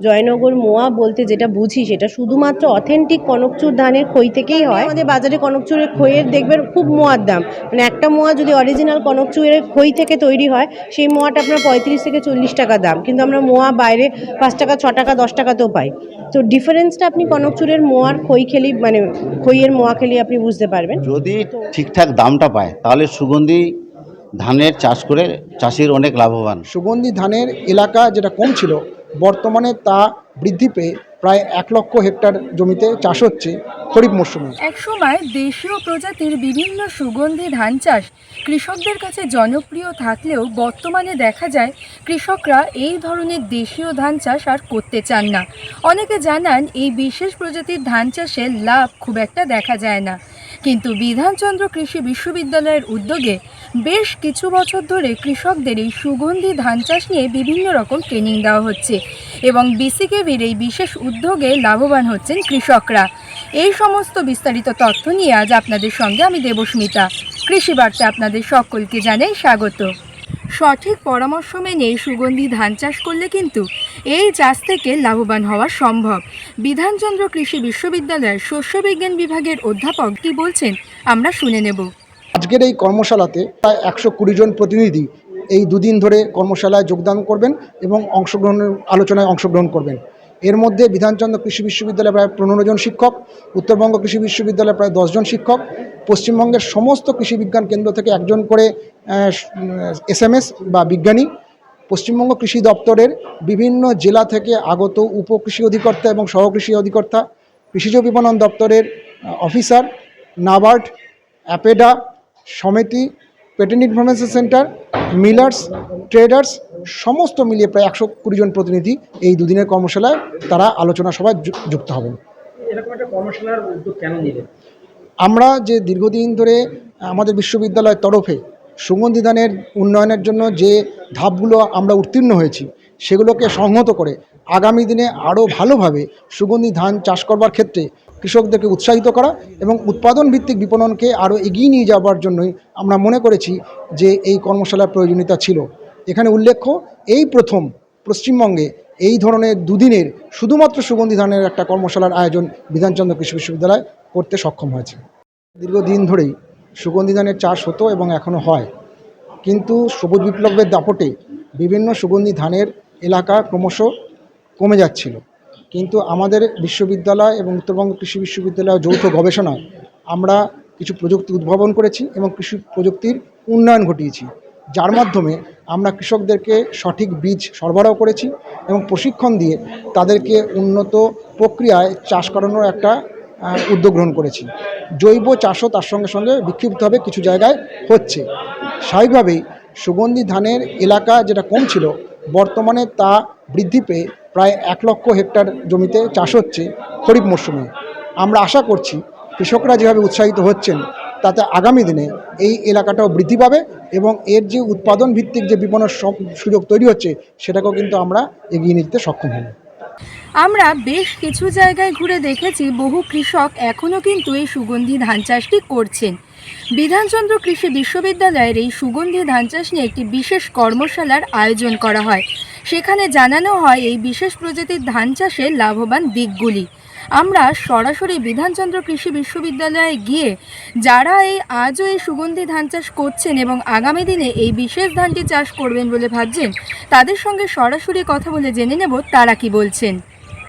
জয়নগর মোয়া বলতে যেটা বুঝি সেটা শুধুমাত্র অথেন্টিক কনকচুর ধানের খই থেকেই হয়। আমাদের বাজারে কনকচুরের খইয়ের দেখবেন খুব মোয়ার দাম। মানে একটা মোয়া যদি অরিজিনাল কনকচুরের খই থেকে তৈরি হয় সেই মোয়াটা আপনার পঁয়ত্রিশ থেকে চল্লিশ টাকা দাম। কিন্তু আমরা মোয়া বাইরে পাঁচ টাকা ছ টাকা দশ টাকাতেও পাই। তো ডিফারেন্সটা আপনি কনকচুরের মোয়ার খই খেলি মানে খইয়ের মোয়া খেলি আপনি বুঝতে পারবেন। যদি ঠিকঠাক দামটা পায় তাহলে সুগন্ধি ধানের চাষ করে চাষির অনেক লাভবান। সুগন্ধি ধানের এলাকা যেটা কম ছিল বর্তমানে তা বৃদ্ধি পেয়ে প্রায় এক লক্ষ হেক্টর জমিতে চাষ হচ্ছে খরিফ মরশুমে। একসময় দেশীয় প্রজাতির বিভিন্ন সুগন্ধি ধান চাষ কৃষকদের কাছে জনপ্রিয় থাকলেও বর্তমানে দেখা যায় কৃষকরা এই ধরনের দেশীয় ধান চাষ আর করতে চান না। অনেকে জানান এই বিশেষ প্রজাতির ধান চাষের লাভ খুব একটা দেখা যায় না। কিন্তু বিধানচন্দ্র কৃষি বিশ্ববিদ্যালয়ের উদ্যোগে বেশ কিছু বছর ধরে কৃষকদের এই সুগন্ধি ধান চাষ নিয়ে বিভিন্ন রকম ট্রেনিং দেওয়া হচ্ছে এবং বিসিকেবির এই বিশেষ উদ্যোগে লাভবান হচ্ছেন কৃষকরা। এই সমস্ত বিস্তারিত তথ্য নিয়ে আজ আপনাদের সঙ্গে আমি দেবস্মিতা। কৃষি বার্তা আপনাদের সকলকে জানাই স্বাগত। সঠিক পরামর্শ মেনে সুগন্ধি ধান চাষ করলে কিন্তু এই চাষ থেকে লাভবান হওয়া সম্ভব। বিধানচন্দ্র কৃষি বিশ্ববিদ্যালয়ের শস্য বিজ্ঞান বিভাগের অধ্যাপক কি বলছেন, আমরা শুনে নেব। আজকের এই কর্মশালাতে প্রায় একশো কুড়ি জন প্রতিনিধি এই দুদিন ধরে কর্মশালায় যোগদান করবেন এবং অংশগ্রহণের আলোচনায় অংশগ্রহণ করবেন। এর মধ্যে বিধানচন্দ্র কৃষি বিশ্ববিদ্যালয়ে প্রায় পনেরো জন শিক্ষক, উত্তরবঙ্গ কৃষি বিশ্ববিদ্যালয়ে প্রায় দশজন শিক্ষক, পশ্চিমবঙ্গের সমস্ত কৃষি বিজ্ঞান কেন্দ্র থেকে একজন করে এসএমএস বা বিজ্ঞানী, পশ্চিমবঙ্গ কৃষি দপ্তরের বিভিন্ন জেলা থেকে আগত উপকৃষি অধিকর্তা এবং সহকৃষি অধিকর্তা কৃষিজ বিপণন দপ্তরের অফিসার, নাবার্ড, অ্যাপেডা সমিতি patent information centre millers traders সমস্ত মিলিয়ে প্রায় একশো কুড়ি জন প্রতিনিধি এই দুদিনের কর্মশালায় তারা আলোচনা সভায় যুক্ত হবেন। এরকম একটা কর্মশালার উদ্যোগ কেন নিলেন? আমরা যে দীর্ঘদিন ধরে আমাদের বিশ্ববিদ্যালয়ের তরফে সুগন্ধি ধানের উন্নয়নের জন্য যে ধাপগুলো আমরা উত্তীর্ণ হয়েছি সেগুলোকে সংহত করে আগামী দিনে আরও ভালোভাবে সুগন্ধি ধান চাষ করবার ক্ষেত্রে কৃষকদেরকে উৎসাহিত করা এবং উৎপাদন ভিত্তিক বিপণনকে আরও এগিয়ে নিয়ে যাওয়ার জন্যই আমরা মনে করেছি যে এই কর্মশালার প্রয়োজনীয়তা ছিল। এখানে উল্লেখ্য, এই প্রথম পশ্চিমবঙ্গে এই ধরনের দুদিনের শুধুমাত্র সুগন্ধি ধানের একটা কর্মশালার আয়োজন বিধানচন্দ্র কৃষি বিশ্ববিদ্যালয় করতে সক্ষম হয়েছে। দীর্ঘদিন ধরেই সুগন্ধি ধানের চাষ হতো এবং এখনও হয়। কিন্তু সবুজ বিপ্লবের দাপটে বিভিন্ন সুগন্ধি ধানের এলাকা ক্রমশ কমে যাচ্ছিল। কিন্তু আমাদের বিশ্ববিদ্যালয় এবং উত্তরবঙ্গ কৃষি বিশ্ববিদ্যালয় যৌথ গবেষণায় আমরা কিছু প্রযুক্তি উদ্ভাবন করেছি এবং কৃষি প্রযুক্তির উন্নয়ন ঘটিয়েছি। যার মাধ্যমে আমরা কৃষকদেরকে সঠিক বীজ সরবরাহ করেছি এবং প্রশিক্ষণ দিয়ে তাদেরকে উন্নত প্রক্রিয়ায় চাষ করানোর একটা উদ্যোগ গ্রহণ করেছি। জৈব চাষও তার সঙ্গে সঙ্গে বিক্ষিপ্তভাবে কিছু জায়গায় হচ্ছে। স্বাভাবিকভাবেই সুগন্ধি ধানের এলাকা যেটা কম ছিল, বর্তমানে তা বৃদ্ধি পেয়ে প্রায় এক লক্ষ হেক্টর জমিতে চাষ হচ্ছে খরিফ মরশুমে। আমরা আশা করছি কৃষকরা যেভাবে উৎসাহিত হচ্ছেন, তাতে আগামী দিনে এই এলাকাটাও বৃদ্ধি পাবে এবং এর যে উৎপাদন ভিত্তিক যে বিপণন সুযোগ তৈরি হচ্ছে, সেটাকেও কিন্তু আমরা এগিয়ে নিতে সক্ষম হব। আমরা বেশ কিছু জায়গায় ঘুরে দেখেছি, বহু কৃষক এখনও কিন্তু এই সুগন্ধি ধান চাষটি করছেন। বিধানচন্দ্র কৃষি বিশ্ববিদ্যালয়ের এই সুগন্ধি ধান চাষ নিয়ে একটি বিশেষ কর্মশালার আয়োজন করা হয়। সেখানে জানানো হয় এই বিশেষ প্রজাতির ধান চাষের লাভবান দিকগুলি। আমরা সরাসরি বিধানচন্দ্র কৃষি বিশ্ববিদ্যালয়ে গিয়ে যারা এই আজও এই সুগন্ধি ধান চাষ করছেন এবং আগামী দিনে এই বিশেষ ধানটি চাষ করবেন বলে ভাবছেন, তাদের সঙ্গে সরাসরি কথা বলে জেনে নেব তারা কি বলছেন।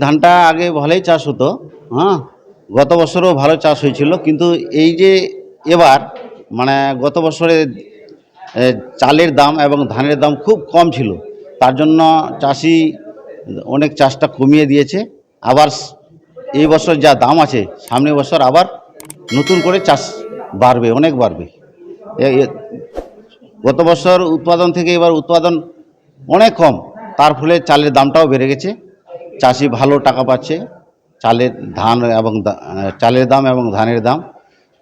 ধানটা আগে ভালোই চাষ হতো হ্যাঁ? গত বছরও ভালো চাষ হয়েছিল, কিন্তু এই যে এবার মানে গত বছরে চালের দাম এবং ধানের দাম খুব কম ছিল। তার জন্য চাষি অনেক চাষটা কমিয়ে দিয়েছে। আবার এই বছর যা দাম আছে সামনের বছর আবার নতুন করে চাষ বাড়বে, অনেক বাড়বে। গত বছর উৎপাদন থেকে এবার উৎপাদন অনেক কম, তার ফলে চালের দামটাও বেড়ে গেছে। চাষি ভালো টাকা পাচ্ছে, চালের ধান এবং চালের দাম এবং ধানের দাম।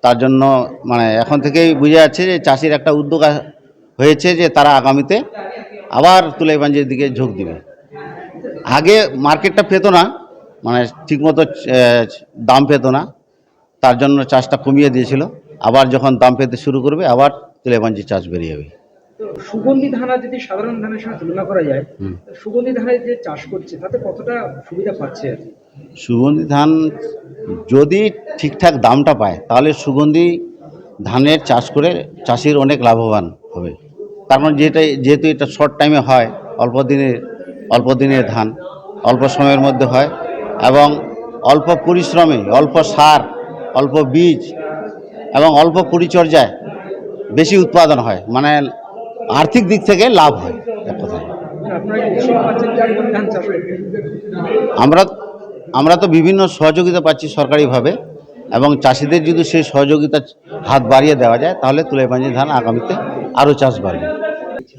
তার জন্য মানে এখন থেকেই বোঝা যাচ্ছে যে চাষির একটা উদ্যোগ হয়েছে যে তারা আগামীতে আবার তুলাইবাঞ্জির দিকে ঝোঁক দিবে। আগে মার্কেটটা পেতো না মানে ঠিকমতো দাম পেতো না তার জন্য চাষটা কমিয়ে দিয়েছিল। আবার যখন দাম পেতে শুরু করবে আবার তুলাইবাঞ্জি চাষ বেরিয়ে যাবে। সুগন্ধি ধানা যদি সাধারণ ধানের সঙ্গে তুলনা করা যায় সুগন্ধি ধানের যে চাষ করছে তাতে কতটা সুবিধা পাচ্ছে? সুগন্ধি ধান যদি ঠিকঠাক দামটা পায় তাহলে সুগন্ধি ধানের চাষ করে চাষির অনেক লাভবান হবে। কারণ যেটা, যেহেতু এটা শর্ট টাইমে হয়, অল্প দিনের অল্প দিনের ধান, অল্প সময়ের মধ্যে হয়, এবং অল্প পরিশ্রমে, অল্প সার, অল্প বীজ, এবং অল্প পরিচর্যায় বেশি উৎপাদন হয় মানে আর্থিক দিক থেকে লাভ হয়, এক কথায়। মানে আমরা আমরা তো বিভিন্ন সহযোগিতা পাচ্ছি সরকারিভাবে, এবং চাষিদের যদি সেই সহযোগিতা হাত বাড়িয়ে দেওয়া যায়, তাহলে তুলাইপাঞ্জি ধান আগামীতে আরও চাষ বাড়বে।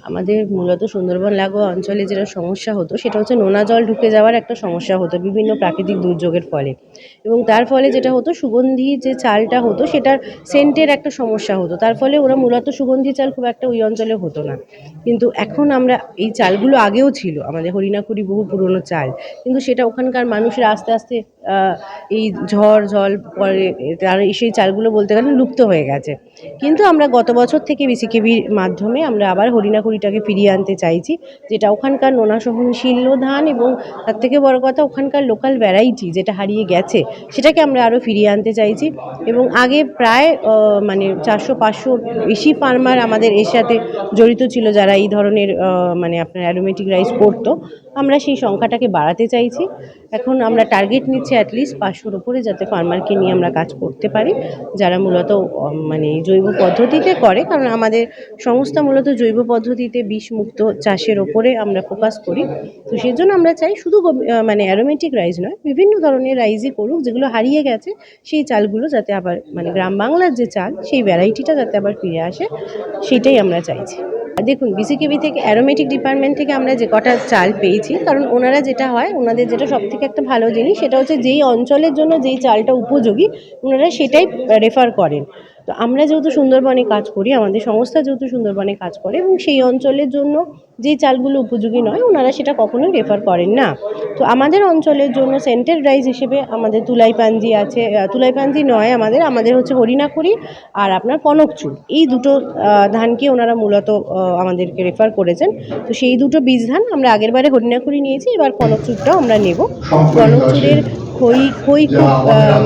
আমাদের মূলত সুন্দরবন লাগোয়া অঞ্চলে যেটা সমস্যা হতো, সেটা হচ্ছে নোনা জল ঢুকে যাওয়ার একটা সমস্যা হতো, বিভিন্ন প্রাকৃতিক দুর্যোগের ফলে। এবং তার ফলে যেটা হতো, সুগন্ধি যে চালটা হতো, সেটার সেন্টের একটা সমস্যা হতো। তার ফলে ওরা মূলত সুগন্ধি চাল খুব একটা ওই অঞ্চলে হতো না। কিন্তু এখন আমরা এই চালগুলো আগেও ছিল, আমাদের হরিণাকুড়ি বহু পুরনো চাল। কিন্তু সেটা ওখানকার মানুষের আস্তে আস্তে এই ঝড় জল পরে তার সেই চালগুলো বলতে গেলে লুপ্ত হয়ে গেছে। কিন্তু আমরা গত বছর থেকে বিসিকেবির মাধ্যমে আমরা আবার হরিণাকুড়িটাকে ফিরিয়ে আনতে চাইছি, যেটা ওখানকার নোনা সহনশীল ধান এবং তার থেকে বড় কথা ওখানকার লোকাল ভ্যারাইটি যেটা হারিয়ে গেছে, সেটাকে আমরা আরও ফিরিয়ে আনতে চাইছি এবং আগে প্রায় মানে চারশো পাঁচশো বেশি ফার্মার আমাদের এর সাথে জড়িত ছিল যারা এই ধরনের মানে আপনার অ্যারোমেটিক রাইস করতো। আমরা সেই সংখ্যাটাকে বাড়াতে চাইছি। এখন আমরা টার্গেট নিচ্ছি অ্যাটলিস্ট পাঁচশোর উপরে যাতে ফার্মারকে নিয়ে আমরা কাজ করতে পারি। যারা মূলত মানে জৈব পদ্ধতিতে করে, কারণ আমাদের সংস্থা মূলত জৈব পদ্ধতিতে বিষমুক্ত চাষের ওপরে আমরা ফোকাস করি। তো সেই জন্য আমরা চাই শুধু মানে অ্যারোমেটিক রাইস নয়, বিভিন্ন ধরনের রাইসই করুক, যেগুলো হারিয়ে গেছে, সেই চালগুলো যাতে আবার মানে গ্রাম বাংলার যে চাল, সেই ভ্যারাইটিটা যাতে আবার ফিরে আসে, সেটাই আমরা চাইছি। দেখুন বিসিকেবি থেকে অ্যারোমেটিক ডিপার্টমেন্ট থেকে আমরা যে কটা চাল পেয়েছি, কারণ ওনারা যেটা হয়, ওনাদের যেটা সব থেকে একটা ভালো জিনিস, সেটা হচ্ছে যেই অঞ্চলের জন্য যেই চালটা উপযোগী, ওনারা সেটাই রেফার করেন। তো আমরা যেহেতু সুন্দরবনে কাজ করি, আমাদের সংস্থা যেহেতু সুন্দরবনে কাজ করে, এবং সেই অঞ্চলের জন্য যেই চালগুলো উপযোগী নয় ওনারা সেটা কখনোই রেফার করেন না। তো আমাদের অঞ্চলের জন্য সেন্টার রাইস হিসেবে আমাদের তুলাইপাঞ্জি আছে আহ, তুলাইপাঞ্জি নয় আমাদের আমাদের হচ্ছে হরিণাকুড়ি আর আপনার কনকচুর এই দুটো ধানকে ওনারা মূলত আমাদেরকে রেফার করেছেন। তো সেই দুটো বীজ ধান আমরা আগেরবারে হরিণাকুড়ি নিয়েছি এবার কনকচুরটাও আমরা নেব। কনকচুরের খই খই খুব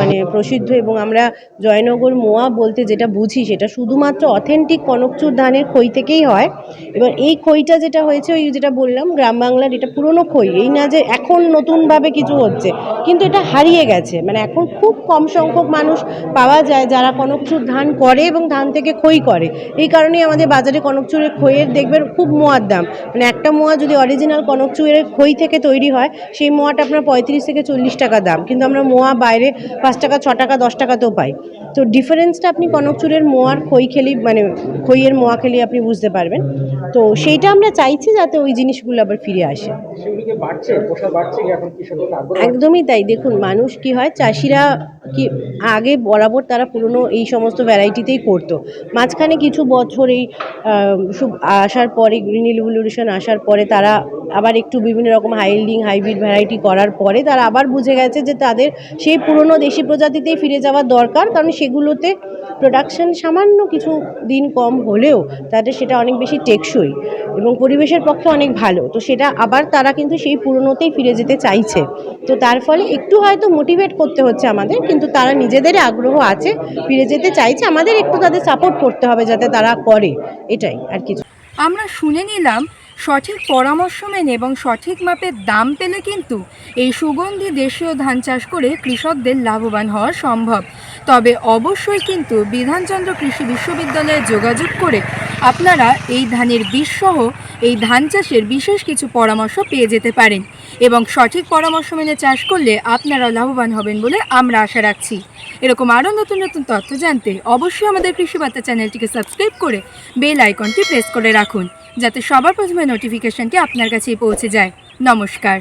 মানে প্রসিদ্ধ এবং আমরা জয়নগর মোয়া বলতে যেটা বুঝি সেটা শুধুমাত্র অথেন্টিক কনকচুর ধানের খই থেকেই হয়। এবার এই খইটা যেটা হয়েছে, ওই যেটা বললাম, গ্রাম বাংলার এটা পুরনো খই, এই না যে এখন নতুনভাবে কিছু হচ্ছে, কিন্তু এটা হারিয়ে গেছে। মানে এখন খুব কম সংখ্যক মানুষ পাওয়া যায় যারা কনকচুর ধান করে এবং ধান থেকে খই করে। এই কারণেই আমাদের বাজারে কনকচুরের খইয়ের দেখবেন খুব মোয়ার দাম। মানে একটা মোয়া যদি অরিজিনাল কনকচুরের খই থেকে তৈরি হয়, সেই মোয়াটা আপনার পঁয়ত্রিশ থেকে চল্লিশ টাকা দাম। কিন্তু আমরা মোয়া বাইরে পাঁচ টাকা, ছ টাকা, দশ টাকাতেও পাই। তো ডিফারেন্সটা আপনি কনকচুরের মোয়ার খই খেলেই মানে খইয়ের মোয়া খেলেই আপনি বুঝতে পারবেন। তো সেইটা আমরা চাইছি যাতে ওই জিনিসগুলো আবার ফিরে আসে। একদমই তাই। দেখুন মানুষ কি হয় চাষিরা কি আগে বরাবর তারা পুরনো এই সমস্ত ভ্যারাইটিতেই করতো। মাঝখানে কিছু বছর এই আসার পরে গ্রিন রিভলিউশন আসার পরে তারা আবার একটু বিভিন্ন রকম হাইল্ডিং হাইব্রিড ভ্যারাইটি করার পরে তারা আবার বুঝে গেছে যে তাদের সেই পুরনো দেশি প্রজাতিতেই ফিরে যাওয়ার দরকার। কারণ সেগুলোতে প্রোডাকশান সামান্য কিছু দিন কম হলেও তাদের সেটা অনেক বেশি টেকসই এবং পরিবেশের পক্ষে অনেক ভালো। তো সেটা আবার তারা কিন্তু সেই পুরনোতেই ফিরে যেতে চাইছে। তো তার ফলে একটু হয়তো মোটিভেট করতে হচ্ছে আমাদের, কিন্তু তারা নিজেদের আগ্রহ আছে, ফিরে যেতে চাইছে। আমাদের একটু তাদের সাপোর্ট করতে হবে যাতে তারা করে। এটাই আর কিছু। আমরা শুনে নিলাম সঠিক পরামর্শ মেনে এবং সঠিক মাপের দাম পেলে কিন্তু এই সুগন্ধি দেশীয় ধান চাষ করে কৃষকদের লাভবান হওয়া সম্ভব। তবে অবশ্যই কিন্তু বিধানচন্দ্র কৃষি বিশ্ববিদ্যালয়ে যোগাযোগ করে আপনারা এই ধানের বীজসহ এই ধান চাষের বিশেষ কিছু পরামর্শ পেয়ে যেতে পারেন এবং সঠিক পরামর্শ মেনে চাষ করলে আপনারা লাভবান হবেন বলে আমরা আশা রাখছি। এরকম আরও নতুন নতুন তথ্য জানতে অবশ্যই আমাদের কৃষি কৃষিবার্তা চ্যানেলটিকে সাবস্ক্রাইব করে বেল আইকনটি প্রেস করে রাখুন। যাতে সবার প্রথমে নোটিফিকেশনটি আপনার কাছেই পৌঁছে যায়। নমস্কার।